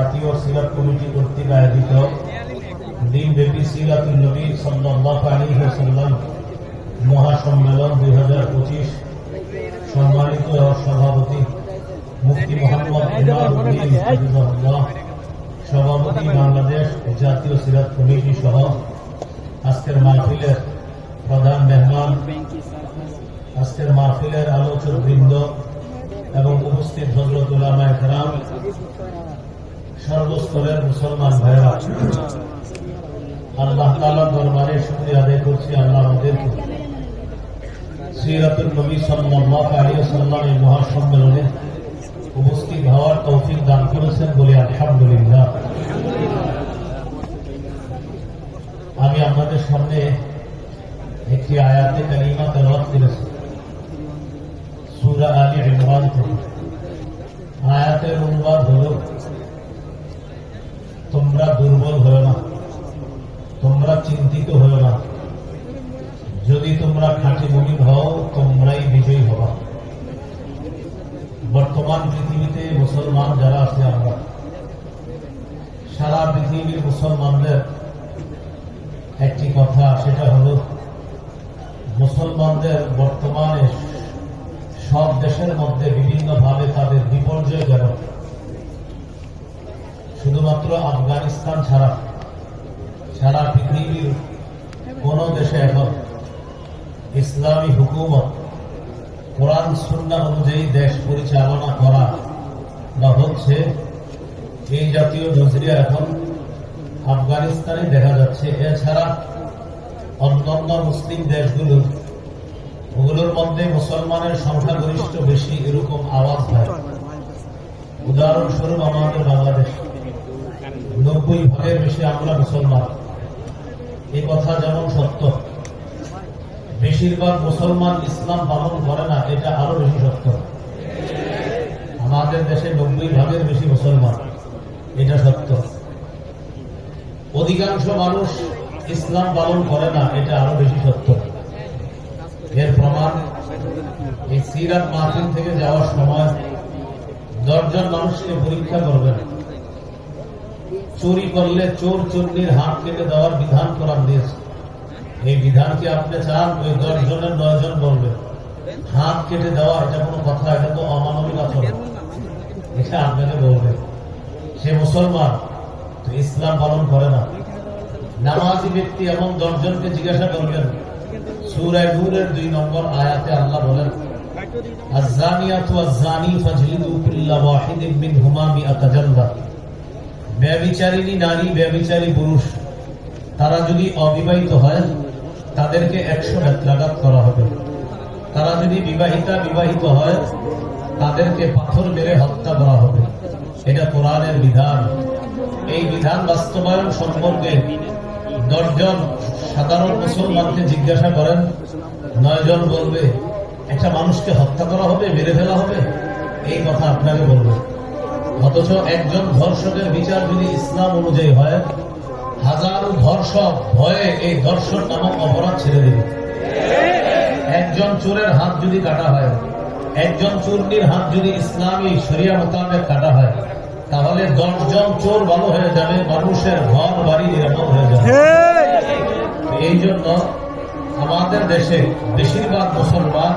জাতীয় সিরাত কমিটি কর্তৃক আয়োজিত দিনব্যাপী সিরাতুল নবী সাল্লাল্লাহু মহাসম্মেলন দুই হাজার পঁচিশ সম্মানিত সভাপতি মুফতি মোহাম্মদ সভাপতি বাংলাদেশ জাতীয় সিরাত কমিটি সহ আজকের মাহফিলের প্রধান মেহমান, আজকের মাহফিলের আলোচক বৃন্দ এবং উপস্থিত হজরত উলামায়ে কেরাম সর্বস্তরের মুসলমান ভাইরা আল্লাহ তাআলা দরবারে শুকরিয়া আদায় করছি, আল্লাহ আমাদেরকে সিরাতুল নবী সাল্লাল্লাহু আলাইহি ওয়াসাল্লামের মহাসম্মেলনে উপস্থিত হওয়ার তৌফিক দান করেছেন বলে আলহামদুলিল্লাহ। আমি আপনাদের সামনে একটি আয়াতে কালিমা তেলাওয়াত করেছি। সূরা আলী ইমরান থেকে। তোমরা দুর্বল হও না। তোমরা চিন্তিত হও না। যদি তোমরা খাঁটি মুমিন হও, তোমরাই বিজয়ী হবা। বর্তমান পৃথিবীতে মুসলমান যারা আছে আমরা, সারা পৃথিবীর মুসলমানদের একটি কথা, সেটা হলো, মুসলমানদের বর্তমানে সব দেশের মধ্যে বিভিন্নভাবে তাদের বিপর্যয় গেল শুধুমাত্র আফগানিস্তান ছাড়া সারা পৃথিবীর কোন দেশে এখন ইসলামী হুকুমত, কোরআন, সুন্না অনুযায়ী দেশ পরিচালনা করা বা হচ্ছে, এই জাতীয় নজরিয়া এখন আফগানিস্তানে দেখা যাচ্ছে। এছাড়া অন্যান্য মুসলিম দেশগুলো, ওগুলোর মধ্যে মুসলমানের সংখ্যাগরিষ্ঠ বেশি, এরকম আওয়াজ হয়। উদাহরণস্বরূপ আমাদের বাংলাদেশ। নব্বই ভাগের বেশি আমরা মুসলমান। এই কথা যেমন সত্য। বেশিরভাগ মুসলমান ইসলাম পালন করে না, এটা আরও বেশি সত্য। আমাদের দেশে নব্বই ভাগের বেশি মুসলমান, এটা সত্য। অধিকাংশ মানুষ ইসলাম পালন করে না, এটা আরও বেশি সত্য। এর প্রমাণ, এই সিরাত মাহফিল থেকে যাওয়ার সময় দশজন মানুষকে পরীক্ষা করবেন। চুরি করলে চোর চুন্নির হাত কেটে দেওয়ার বিধান কোরআন দিয়েছে। এই বিধান কি আপনি চান? ওই দশ জনের নয় জন বলবে। হাত কেটে দেওয়া, এটা কোনো কথা, এটা তো অমানবিক আচরণ। এটা আপনাকে বলবে। সে মুসলমান, তো ইসলাম পালন করে না। নামাজি ব্যক্তি এমন দশজনকে জিজ্ঞাসা করবেন সুরায় নূরের দুই নম্বর আয়াতে আল্লাহ বলেন, আজ্জানিয়াতু আজ্জানি ফাজলিদু কুল্লা ওয়াহিদিন মিনহুমা মিআতা জালদা ব্যভিচারিণী নারী, ব্যভিচারী পুরুষ, তারা যদি অবিবাহিত হয়, তাদেরকে একশো বেত্রাঘাত করা হবে। তারা যদি বিবাহিতা, বিবাহিত হয়, তাদেরকে পাথর মেরে হত্যা করা হবে। এটা কোরআনের বিধান। এই বিধান বাস্তবায়ন সম্পর্কে দশজন সাধারণ মুসলমানকে জিজ্ঞাসা করেন, নয়জন বলবে, একটা মানুষকে হত্যা করা হবে, মেরে ফেলা হবে? এই কথা আপনাকে বলবে। অথচ একজন ধর্ষকের বিচার যদি ইসলাম অনুযায়ী হয় হাজারো ধর্ষক ভয়ে এই ধর্ষণ নামক অপরাধ ছেড়ে দেবে। একজন চোরের হাত যদি কাটা হয় একজন চূর্ণির হাত যদি ইসলামী শরিয়া মোতাবেক কাটা হয় তাহলে দশজন চোর ভালো হয়ে যাবে মানুষের ঘর বাড়ি নিরাপদ হয়ে যাবে। এই জন্য আমাদের দেশে বেশিরভাগ মুসলমান